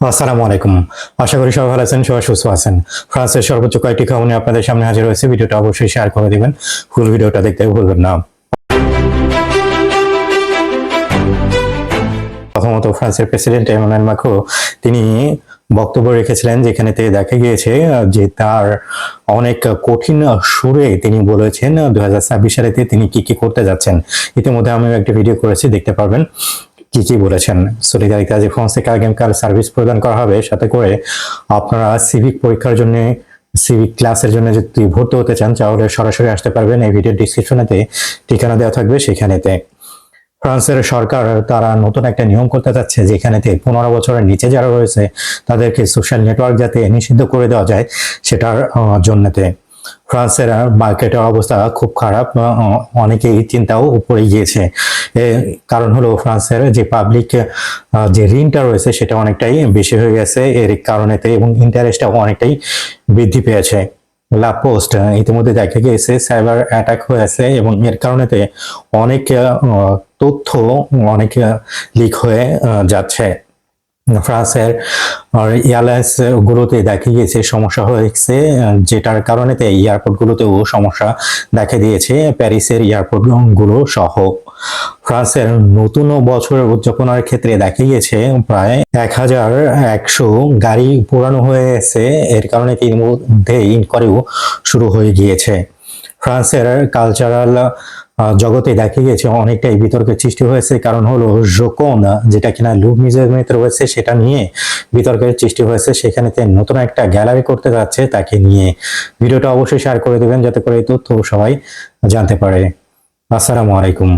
আসসালামু আলাইকুম। আশা করি সবাই ভালো আছেন, সবাই সুস্থ আছেন। ফ্রান্সের সর্বোচ্চ কয়েকটি খবর নিয়ে আপনাদের সামনে হাজির হয়েছে। ভিডিওটা অবশ্যই শেয়ার করে দিবেন। ফুল ভিডিওটা দেখতে ভুলবেন না। প্রথমত ফ্রান্সের প্রেসিডেন্ট এমানুয়েল মাক্রো তিনি বক্তব্য রেখেছিলেন যেখানেতে দেখা গিয়েছে যে তার অনেক কঠিন সুরে তিনি বলেছেন দু হাজার ছাব্বিশ সালেতে তিনি কি কি করতে যাচ্ছেন। ইতিমধ্যে আমি একটা ভিডিও করেছি, দেখতে পারবেন। কি কি বলেছেন সলিদারিতা যে ফ্রান্স থেকে আগামীকাল সার্ভিস প্রদান করা হবে। সাথে করে আপনারা সিভিক পরীক্ষার জন্য সিভিক ক্লাসের জন্য যদি ভর্তি হতে চান, তাহলে সরাসরি আসতে পারবেন। এই ভিডিও ডিসক্রিপশনেতে ঠিকানা দেওয়া থাকবে সেখানেতে। ফ্রান্সের সরকার তারা নতুন একটা নিয়ম করতে যাচ্ছে যেখানেতে পনেরো বছরের নিচে যারা রয়েছে, তাদেরকে সোশ্যাল নেটওয়ার্ক যাতে নিষিদ্ধ করে দেওয়া যায়, সেটার জন্যতে। ফ্রান্সের মার্কেটের অবস্থা খুব খারাপ অনেকেই চিন্তাও উপরে গিয়েছে। কারণ হলো ফ্রান্সের যে পাবলিক যে ঋণটা রয়েছে সেটা অনেকটাই বেশি হয়ে গেছে। এর কারণেতে এবং ইন্টারেস্টটাও অনেকটাই বৃদ্ধি পেয়েছে। লা পোস্ট ইতিমধ্যে দেখা গিয়েছে সাইবার অ্যাটাক হয়েছে এবং এর কারণেতে অনেক তথ্য অনেক লিক হয়ে যাচ্ছে। ফ্রান্সের এয়ারলাইন্স গুলোতে দেখা গিয়েছে সমস্যা হয়েছে, যেটার কারণেতে এয়ারপোর্ট গুলোতেও সমস্যা দেখা দিয়েছে, প্যারিসের এয়ারপোর্টগুলো সহ। ফ্রান্সের নতুন বছরের উদযাপনের ক্ষেত্রে দেখা গিয়েছে প্রায় এক হাজার একশো গাড়ি পোড়ানো হয়ে গেছে এর কারণে এর মধ্যে ইনকোয়ারিও শুরু হয়ে গিয়েছে। ফ্রান্সের কালচারাল জগতে দেখা গেছে অনেকটাই বিতর্কের সৃষ্টি হয়েছে। কারণ হলো জোকন যেটা কিনা লুভ মিউজিয়ামেতে রয়েছে সেটা নিয়ে বিতর্কের সৃষ্টি হয়েছে। সেখানে নতুন একটা গ্যালারি করতে যাচ্ছে, তাকে নিয়ে। ভিডিওটা অবশ্যই শেয়ার করে দেবেন, যাতে করে এই তথ্য সবাই জানতে পারে। আসসালামু আলাইকুম।